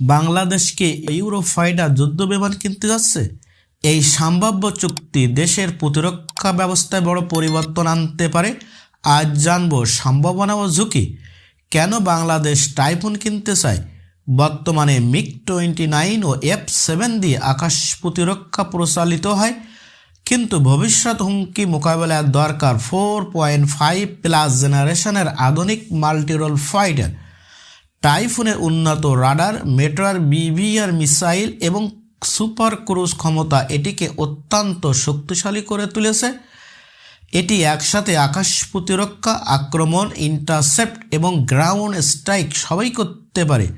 বাংলাদেশকে ইউরোফাইটার যুদ্ধ বিমান কিনতে যাচ্ছে? এই সম্ভাব্য চুক্তি দেশের প্রতিরক্ষা ব্যবস্থায় বড় পরিবর্তন আনতে পারে? আজ জানব সম্ভাবনা ও ঝুঁকি। কেন বাংলাদেশ টাইফুন কিনতে চায়? বর্তমানে মিগ টোয়েন্টি নাইন ও এফ সেভেন দিয়ে আকাশ প্রতিরক্ষা প্রচালিত হয়। কিন্তু ভবিষ্যৎ হুমকি মোকাবেলার দরকার ফোর পয়েন্ট ফাইভ প্লাস জেনারেশনের আধুনিক মাল্টিরোল ফাইটার টাইফুনের উন্নত রাডার, মেট্রার বিভিআর মিসাইল এবং সুপার ক্রুজ ক্ষমতা এটিকে অত্যন্ত শক্তিশালী করে তুলেছে। এটি একসাথে আকাশ প্রতিরক্ষা, আক্রমণ ইন্টারসেপ্ট এবং গ্রাউন্ড স্ট্রাইক সবাই করতে পারে।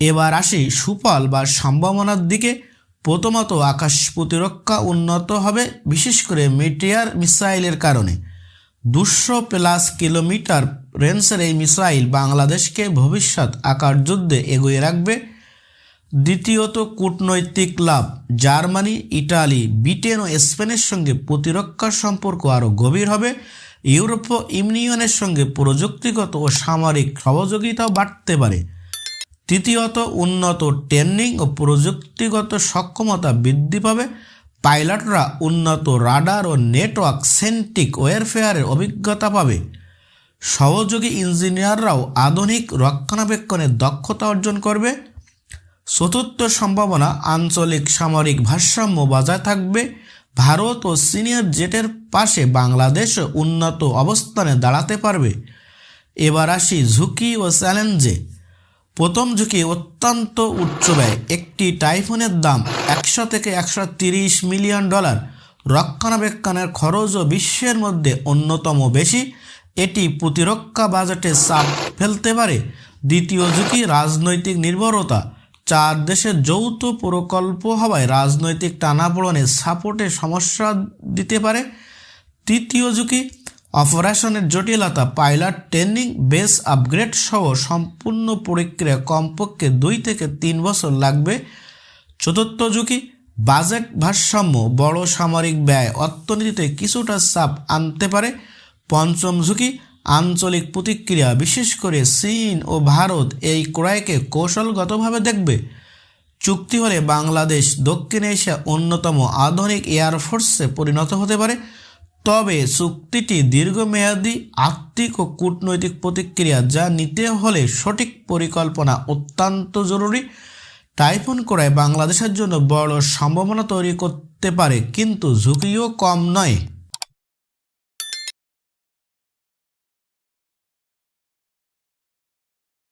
এবার আসি সুফল বা সম্ভাবনার দিকে। প্রথমত আকাশ প্রতিরক্ষা উন্নত হবে, বিশেষ করে মিটিয়ার মিসাইলের কারণে। দুশো প্লাস কিলোমিটার রেঞ্জের এই মিসাইল বাংলাদেশকে ভবিষ্যৎ আকার যুদ্ধে এগিয়ে রাখবে। দ্বিতীয়ত কূটনৈতিক লাভ। জার্মানি, ইটালি, ব্রিটেন ও স্পেনের সঙ্গে প্রতিরক্ষা সম্পর্ক আরও গভীর হবে। ইউরোপীয় ইউনিয়নের সঙ্গে প্রযুক্তিগত ও সামরিক সহযোগিতাও বাড়তে পারে। তৃতীয়ত উন্নত ট্রেনিং ও প্রযুক্তিগত সক্ষমতা বৃদ্ধি পাবে। পাইলটরা উন্নত রাডার ও নেটওয়ার্ক সেন্টিক ওয়ারফেয়ারের অভিজ্ঞতা পাবে। সহযোগী ইঞ্জিনিয়াররাও আধুনিক রক্ষণাবেক্ষণের দক্ষতা অর্জন করবে। চতুর্থ সম্ভাবনা, আঞ্চলিক সামরিক ভারসাম্য বজায় থাকবে। ভারত ও সিনিয়র জেটের পাশে বাংলাদেশ উন্নত অবস্থানে দাঁড়াতে পারবে। এবার আসি ঝুঁকি ও চ্যালেঞ্জে। প্রথম ঝুঁকি অত্যন্ত উচ্চ ব্যয়। একটি টাইফুনের দাম একশো থেকে একশো মিলিয়ন ডলার। রক্ষণাবেক্ষণের খরচও বিশ্বের মধ্যে অন্যতম বেশি। এটি প্রতিরক্ষা বাজেটে চাপ ফেলতে পারে। দ্বিতীয় ঝুঁকি রাজনৈতিক নির্ভরতা। চার দেশের যৌথ প্রকল্প হওয়ায় রাজনৈতিক টানাপোড়েনের সাপোর্টে সমস্যা দিতে পারে। তৃতীয় ঝুঁকি অপারেশনের জটিলতা, পাইলট ট্রেনিং, বেস আপগ্রেড সহ সম্পূর্ণ প্রক্রিয়া কমপক্ষে দুই থেকে তিন বছর লাগবে। চতুর্থ ঝুঁকি, বাজেট ভারসাম্য, বড় সামরিক ব্যয়, অর্থনীতিতে কিছুটা চাপ আনতে পারে। পঞ্চম ঝুঁকি, আঞ্চলিক প্রতিক্রিয়া, বিশেষ করে চীন ও ভারত এই ক্রয়কে কৌশলগতভাবে দেখবে। চুক্তি হলে বাংলাদেশ, দক্ষিণ এশিয়া অন্যতম আধুনিক এয়ারফোর্সে পরিণত হতে পারে। তবে চুক্তিটি দীর্ঘমেয়াদী আর্থিক ও কূটনৈতিক প্রতিক্রিয়া যা নিতে হলে সঠিক পরিকল্পনা অত্যন্ত জরুরি। টাইফুন করায় বাংলাদেশের জন্য বড় সম্ভাবনা তৈরি করতে পারে, কিন্তু ঝুঁকিও কম নয়।